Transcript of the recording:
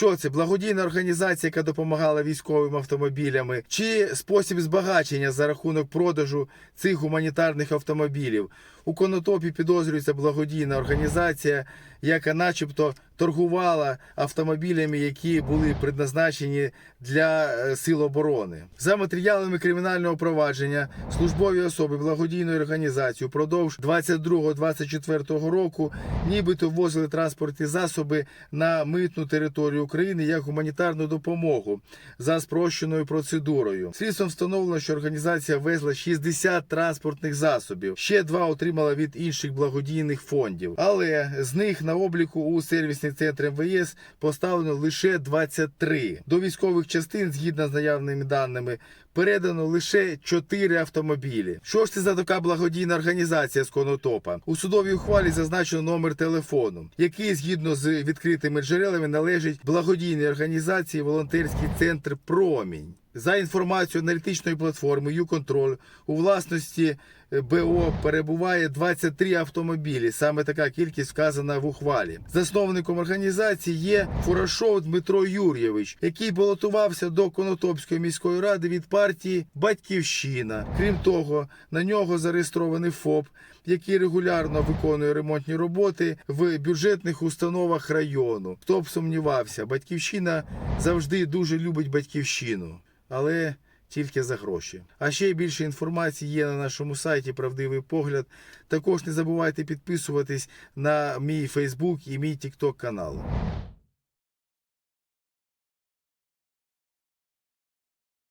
Що це? Благодійна організація, яка допомагала військовим автомобілями, чи спосіб збагачення за рахунок продажу цих гуманітарних автомобілів? У Конотопі підозрюється благодійна організація, яка, начебто, торгувала автомобілями, які були предназначені для е, сил оборони. За матеріалами кримінального провадження службові особи благодійної організації впродовж 22-24 року нібито ввозили транспортні засоби на митну територію України як гуманітарну допомогу за спрощеною процедурою. Слідством встановлено, що організація везла 60 транспортних засобів. Ще два отримала від інших благодійних фондів. Але з них на обліку у сервісний центр МВС поставлено лише 23. До військових частин, згідно з наявними даними, передано лише 4 автомобілі. Що ж це за така благодійна організація з Конотопа? У судовій ухвалі зазначено номер телефону, який згідно з відкритими джерелами належить благодійній організації волонтерський центр Промінь. За інформацією аналітичної платформи «Юконтроль» у власності е, БО перебуває 23 автомобілі. Саме така кількість вказана в ухвалі. Засновником організації є Фурашов Дмитро Юрійович, який балотувався до Конотопської міської ради від партії Батьківщина. Крім того, на нього зареєстрований ФОП, який регулярно виконує ремонтні роботи в бюджетних установах району. Хто б сумнівався, батьківщина завжди дуже любить батьківщину, але тільки за гроші. А ще більше інформації є на нашому сайті Правдивий погляд. Також не забувайте підписуватись на мій Фейсбук і мій Тікток канал.